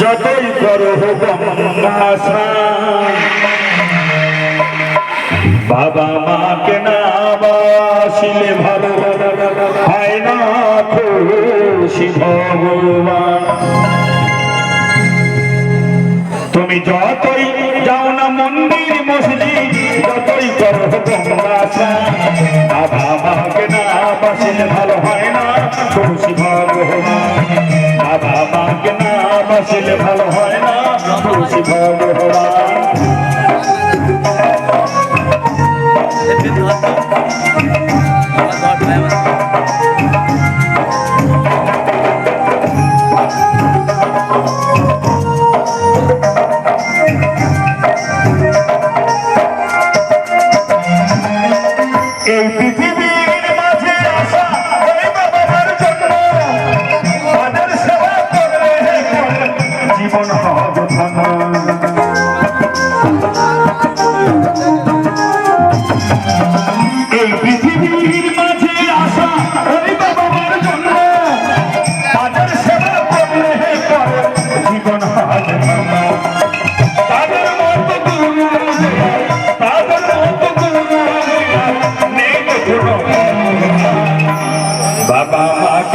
যতই করো বাবা মাকে না বাসিলে ভালো হয় না খুশি ভগবান। তুমি যতই যাও না মন্দির মসজিদ, যতই করো না বাসিলে ভালো হয় না খুশি এই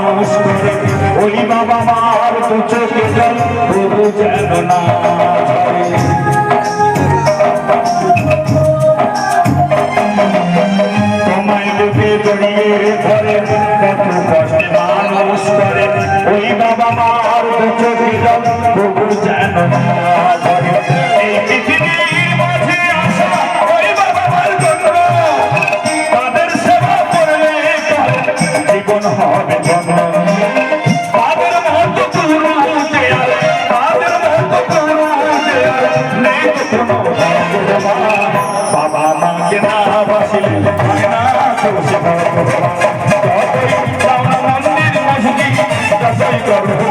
মানুষ করে ওই বাবা মার দু চোখে জল তবু যেন না। তোমায় বুকে জড়িয়ে ধরে, কত কষ্টে মানুষ করে। জীবন হবে Thank you.